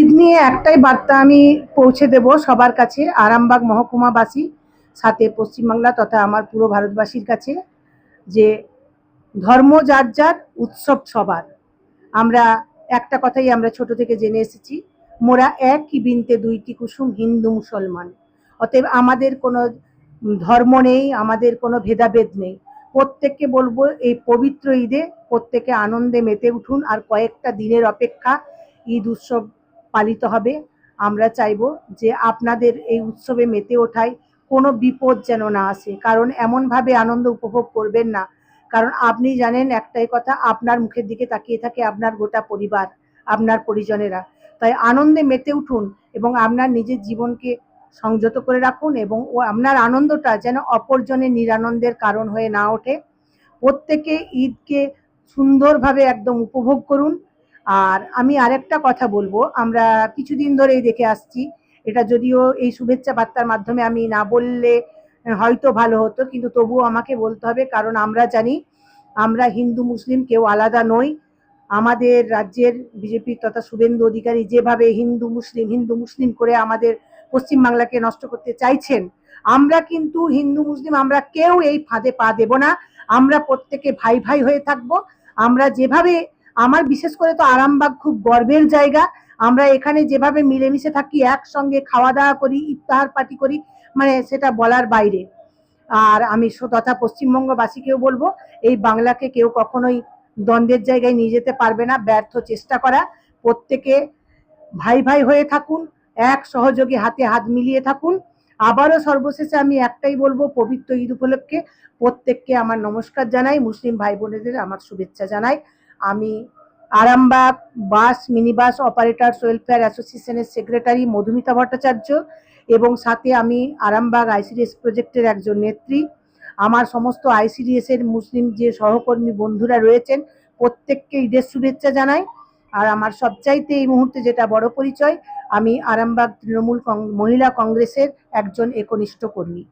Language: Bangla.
ঈদ নিয়ে একটাই বার্তা আমি পৌঁছে দেব সবার কাছে, আরামবাগ মহকুমাবাসী, সাথে পশ্চিমবাংলা তথা আমার পুরো ভারতবাসীর কাছে, যে ধর্ম যার যার, উৎসব সবার। আমরা একটা কথাই আমরা ছোট থেকে জেনে এসেছি, মোরা একই বিনতে দুইটি কুসুম হিন্দু মুসলমান। অতএব আমাদের কোনো ধর্ম নেই, আমাদের কোনো ভেদাভেদ নেই। প্রত্যেককে বলব এই পবিত্র ঈদে প্রত্যেকে আনন্দে মেতে উঠুন, আর কয়েকটা দিনের অপেক্ষা ঈদ উৎসব পালিত হবে। আমরা চাইব যে আপনাদের এই উৎসবে মেতে ওঠায় কোনো বিপদ যেন না আসে। কারণ এমনভাবে আনন্দ উপভোগ করবেন না। কারণ আপনি জানেন একটাই কথা, আপনার মুখের দিকে তাকিয়ে থাকে আপনার গোটা পরিবার, আপনার পরিজনেরা। তাই আনন্দে মেতে উঠুন এবং আপনার নিজের জীবনকে সংযত করে রাখুন এবং ও আপনার আনন্দটা যেন অপরজনের নিরানন্দের কারণ হয়ে না ওঠে। প্রত্যেকে ঈদকে সুন্দরভাবে একদম উপভোগ করুন। আর আমি আরেকটা কথা বলব, আমরা কিছুদিন ধরেই দেখে আসছি, এটা যদিও এই শুভেচ্ছা বার্তার মাধ্যমে আমি না বললে হয়তো ভালো হতো, কিন্তু তবুও আমাকে বলতে হবে, কারণ আমরা জানি, আমরা হিন্দু, মুসলিম, কেউ আলাদা নই। আমাদের রাজ্যের বিজেপি তথা শুভেন্দু অধিকারী যেভাবে হিন্দু, মুসলিম হিন্দু, মুসলিম করে আমাদের পশ্চিমবাংলাকে নষ্ট করতে চাইছেন, আমরা কিন্তু হিন্দু, মুসলিম, আমরা কেউ এই ফাঁদে পা দেব না। আমরা প্রত্যেকে ভাই ভাই হয়ে থাকব। আমরা যেভাবে আমার বিশেষ করে তো আরামবাগ খুব গর্বের জায়গা। আমরা এখানে যেভাবে মিলেমিশে থাকি, একসঙ্গে খাওয়া দাওয়া করি, ইফতার পার্টি করি মানে সেটা বলার বাইরে। আর আমি তথা পশ্চিমবঙ্গবাসীকেও বলব, এই বাংলাকে কেউ কখনোই দ্বন্দ্বের জায়গায় নিয়ে যেতে পারবে না। ব্যর্থ চেষ্টা করা। প্রত্যেকে ভাই ভাই হয়ে থাকুন, এক সহযোগে হাতে হাত মিলিয়ে থাকুন। আবারও সর্বশেষে আমি একটাই বলব, পবিত্র ঈদ উপলক্ষে প্রত্যেককে আমার নমস্কার জানাই, মুসলিম ভাই বোনেদের আমার শুভেচ্ছা জানাই। আমি Arambagh bus mini bus operators welfare অ্যাসোসিয়েশনের সেক্রেটারি মধুমিতা ভট্টাচার্য এবং সাথে আমি আরামবাগ আইসিডিএস প্রজেক্টের একজন নেত্রী। আমার সমস্ত আইসিডিএসের মুসলিম যে সহকর্মী বন্ধুরা রয়েছেন, প্রত্যেককে ঈদের শুভেচ্ছা জানাই। আর আমার সবচাইতে এই মুহূর্তে যেটা বড় পরিচয়, আমি আরামবাগ তৃণমূল মহিলা কংগ্রেসের একজন একনিষ্ঠ কর্মী।